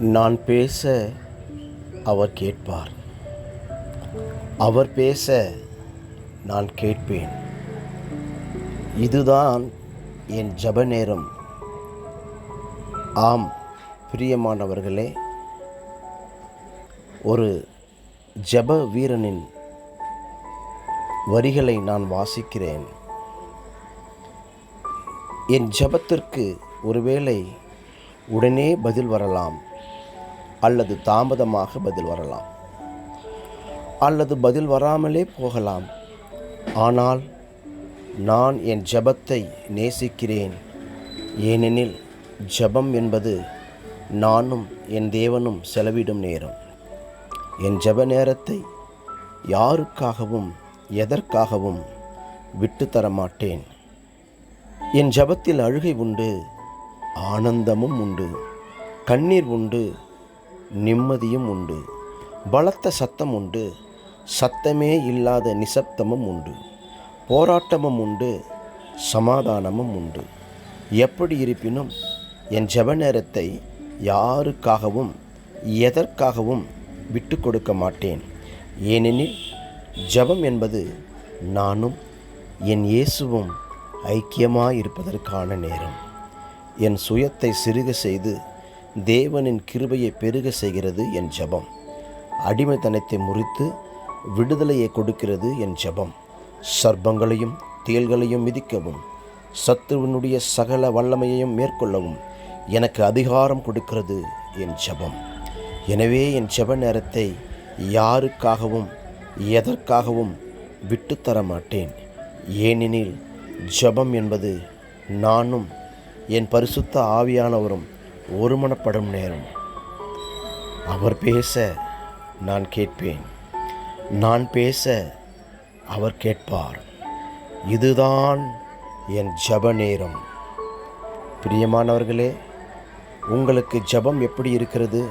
நான் பேச அவர் கேட்பார். அவர் பேச நான் கேட்பேன். இதுதான் என் ஜப நேரம். ஆம் பிரியமானவர்களே ஒரு ஜப வீரனின் வரிகளை நான் வாசிக்கிறேன். என் ஜபத்திற்கு ஒருவேளை உடனே பதில் வரலாம். அல்லது தாமதமாக பதில் வரலாம். அல்லது பதில் வராமலே போகலாம். ஆனால் நான் என் ஜபத்தை நேசிக்கிறேன். ஏனெனில் ஜபம் என்பது நானும் என் தேவனும் செலவிடும் நேரம். என் ஜப நேரத்தை யாருக்காகவும் எதற்காகவும் விட்டுத்தர மாட்டேன். என் ஜபத்தில் அழுகை உண்டு ஆனந்தமும் உண்டு கண்ணீர் உண்டு நிம்மதியும் உண்டு. பலத்த சத்தம் உண்டு. சத்தமே இல்லாத நிசப்தமும் உண்டு. போராட்டமும் உண்டு. சமாதானமும் உண்டு. எப்படி இருப்பினும் என் ஜெப நேரத்தை யாருக்காகவும் எதற்காகவும் விட்டு கொடுக்க மாட்டேன். ஏனெனில் ஜெபம் என்பது நானும் என் இயேசுவும் ஐக்கியமாக இருப்பதற்கான நேரம். என் சுயத்தை சிறுக செய்து தேவனின் கிருபையை பெருக செய்கிறது என் ஜெபம். அடிமைத்தனத்தை முறித்து விடுதலையை கொடுக்கிறது என் ஜெபம். சர்ப்பங்களையும் தேள்களையும் மிதிக்கவும் சத்துருவனுடைய சகல வல்லமையையும் மேற்கொள்ளவும் எனக்கு அதிகாரம் கொடுக்கிறது என் ஜெபம். எனவே என் ஜெப நேரத்தை யாருக்காகவும் எதற்காகவும் விட்டுத்தர மாட்டேன். ஏனெனில் ஜெபம் என்பது நானும் என் பரிசுத்த ஆவியானவரும் ஒருமனப்படும் நேரம். அவர் பேச நான் கேட்பேன். நான் பேச அவர் கேட்பார். இதுதான் என் ஜப நேரம். பிரியமானவர்களே உங்களுக்கு ஜபம் எப்படி இருக்கிறது?